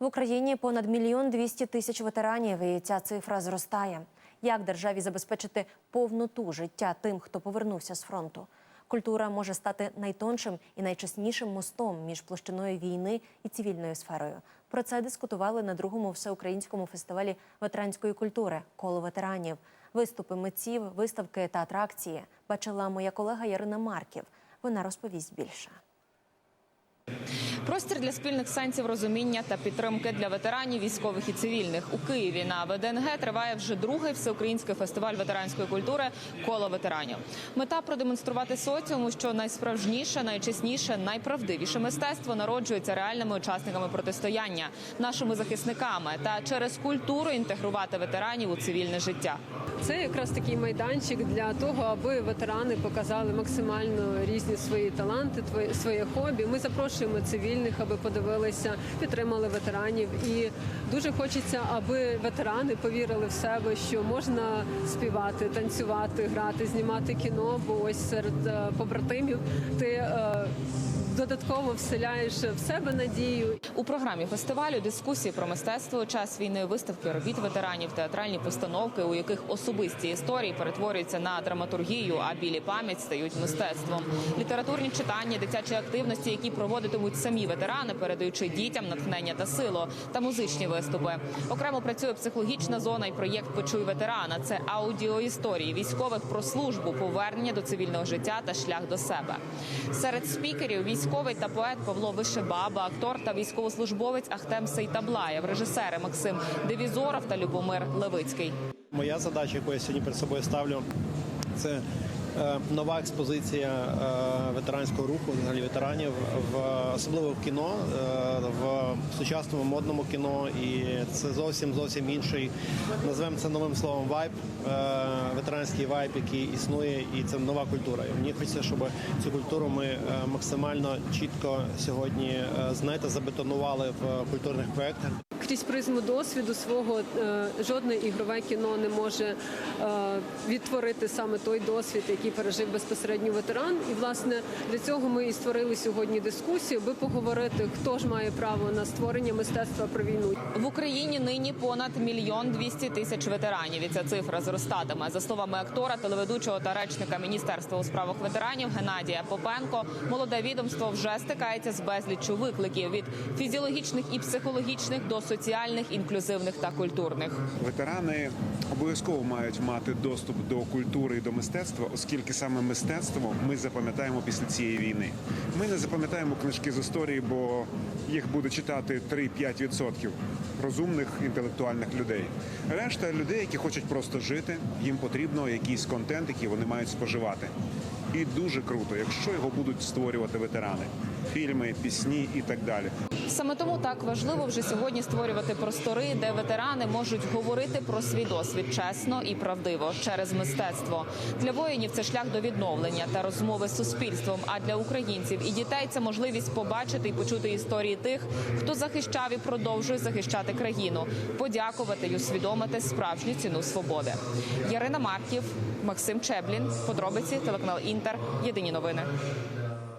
В Україні понад мільйон двісті тисяч ветеранів, і ця цифра зростає. Як державі забезпечити повноту життя тим, хто повернувся з фронту? Культура може стати найтоншим і найчеснішим мостом між площиною війни і цивільною сферою. Про це дискутували на другому всеукраїнському фестивалі ветеранської культури коло ветеранів. Виступи митців, виставки та атракції бачила моя колега Ярина Марків. Вона розповість більше. Простір для спільних сенсів розуміння та підтримки для ветеранів, військових і цивільних у Києві на ВДНГ триває вже другий всеукраїнський фестиваль ветеранської культури коло ветеранів. Мета продемонструвати соціуму, що найсправжніше, найчесніше, найправдивіше мистецтво народжується реальними учасниками протистояння, нашими захисниками та через культуру інтегрувати ветеранів у цивільне життя. Це якраз такий майданчик для того, аби ветерани показали максимально різні свої таланти, своє хобі. Ми запрошуємо цивільних, аби подивилися, підтримали ветеранів. І дуже хочеться, аби ветерани повірили в себе, що можна співати, танцювати, грати, знімати кіно. Бо ось серед е, побратимів ти е, додатково вселяєш в себе надію У програмі фестивалю дискусії про мистецтво, час війни, виставки робіт ветеранів, театральні постановки, у яких особисті історії перетворюються на драматургію, а білі пам'ять стають мистецтвом. Літературні читання, дитячі активності, які проводитимуть самі ветерани, передаючи дітям натхнення та силу, та музичні виступи. Окремо працює психологічна зона і проєкт Почуй ветерана. Це аудіоісторії військових про службу, повернення до цивільного життя та шлях до себе. Серед спікерів військовий та поет Павло Вишебаба, актор та військовослужбовець Ахтем Сейтаблаєв, режисери Максим Девізоров та Любомир Левицький. Моя задача, яку я сьогодні перед собою ставлю, це нова експозиція е, ветеранського руху, взагалі ветеранів, в особливо в кіно, е, в сучасному модному кіно. І це зовсім зовсім інший, називаємо це новим словом вайб, е, ветеранський вайб, який існує, і це нова культура. І мені хочеться, щоб цю культуру ми е, максимально чітко сьогодні е, знаєте, забетонували в культурних проєктах. Крізь призму досвіду свого е, жодне ігрове кіно не може е, відтворити саме той досвід, який пережив безпосередньо ветеран. І власне для цього ми і створили сьогодні дискусію, аби поговорити, хто ж має право на створення мистецтва про війну. В Україні нині понад мільйон двісті тисяч ветеранів. І ця цифра зростатиме. За словами актора, телеведучого та речника Міністерства у справах ветеранів Геннадія Попенко, молоде відомство вже стикається з безліччю викликів від фізіологічних і психологічних до соціальних, інклюзивних та культурних. Ветерани обов'язково мають мати доступ до культури і до мистецтва, оскільки саме мистецтво ми запам'ятаємо після цієї війни. Ми не запам'ятаємо книжки з історії, бо їх буде читати 3-5% розумних інтелектуальних людей. Решта людей, які хочуть просто жити, їм потрібно якийсь контент, який вони мають споживати. І дуже круто, якщо його будуть створювати ветерани, фільми, пісні і так далі. Саме тому так важливо вже сьогодні створювати простори, де ветерани можуть говорити про свій досвід чесно і правдиво через мистецтво. Для воїнів це шлях до відновлення та розмови з суспільством. А для українців і дітей це можливість побачити і почути історії тих, хто захищав і продовжує захищати країну, подякувати й усвідомити справжню ціну свободи. Ярина Марків, Максим Чеблін, подробиці телеканал Інтер. Єдині новини.